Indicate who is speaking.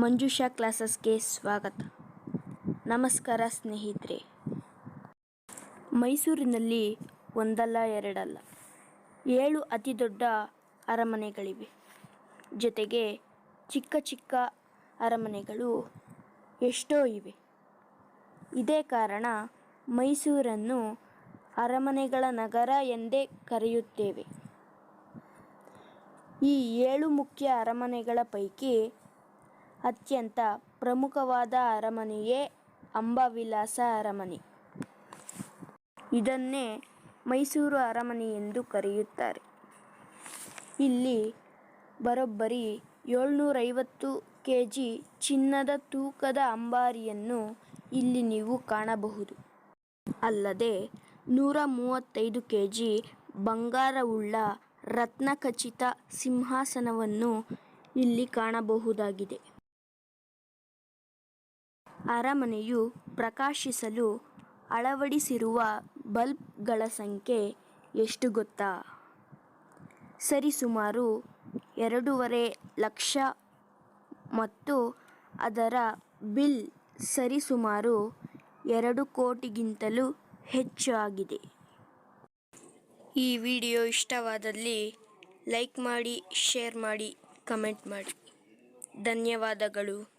Speaker 1: ಮಂಜುಷಾ ಕ್ಲಾಸಸ್ಗೆ ಸ್ವಾಗತ. ನಮಸ್ಕಾರ ಸ್ನೇಹಿತರೆ. ಮೈಸೂರಿನಲ್ಲಿ ಒಂದಲ್ಲ ಎರಡಲ್ಲ, ಏಳು ಅತಿ ದೊಡ್ಡ ಅರಮನೆಗಳಿವೆ. ಜೊತೆಗೆ ಚಿಕ್ಕ ಚಿಕ್ಕ ಅರಮನೆಗಳು ಎಷ್ಟೋ ಇವೆ. ಇದೇ ಕಾರಣ ಮೈಸೂರನ್ನು ಅರಮನೆಗಳ ನಗರ ಎಂದೇ ಕರೆಯುತ್ತೇವೆ. ಈ ಏಳು ಮುಖ್ಯ ಅರಮನೆಗಳ ಪೈಕಿ ಅತ್ಯಂತ ಪ್ರಮುಖವಾದ ಅರಮನೆಯೇ ಅಂಬಾವಿಲಾಸ ಅರಮನೆ. ಇದನ್ನೇ ಮೈಸೂರು ಅರಮನೆ ಎಂದು ಕರೆಯುತ್ತಾರೆ. ಇಲ್ಲಿ ಬರೋಬ್ಬರಿ ಏಳ್ನೂರೈವತ್ತು ಕೆ ಜಿ ಚಿನ್ನದ ತೂಕದ ಅಂಬಾರಿಯನ್ನು ಇಲ್ಲಿ ನೀವು ಕಾಣಬಹುದು. ಅಲ್ಲದೆ ನೂರ ಮೂವತ್ತೈದು ಕೆ ಜಿ ಬಂಗಾರವುಳ್ಳ ರತ್ನಖಚಿತ ಸಿಂಹಾಸನವನ್ನು ಇಲ್ಲಿ ಕಾಣಬಹುದಾಗಿದೆ. ಅರಮನೆಯು ಪ್ರಕಾಶಿಸಲು ಅಳವಡಿಸಿರುವ ಬಲ್ಬ್ಗಳ ಸಂಖ್ಯೆ ಎಷ್ಟು ಗೊತ್ತಾ? ಸರಿಸುಮಾರು ಎರಡೂವರೆ ಲಕ್ಷ ಮತ್ತು ಅದರ ಬಿಲ್ ಸರಿಸುಮಾರು ಎರಡು ಕೋಟಿಗಿಂತಲೂ ಹೆಚ್ಚು ಆಗಿದೆ. ಈ ವಿಡಿಯೋ ಇಷ್ಟವಾದಲ್ಲಿ ಲೈಕ್ ಮಾಡಿ, ಶೇರ್ ಮಾಡಿ, ಕಮೆಂಟ್ ಮಾಡಿ. ಧನ್ಯವಾದಗಳು.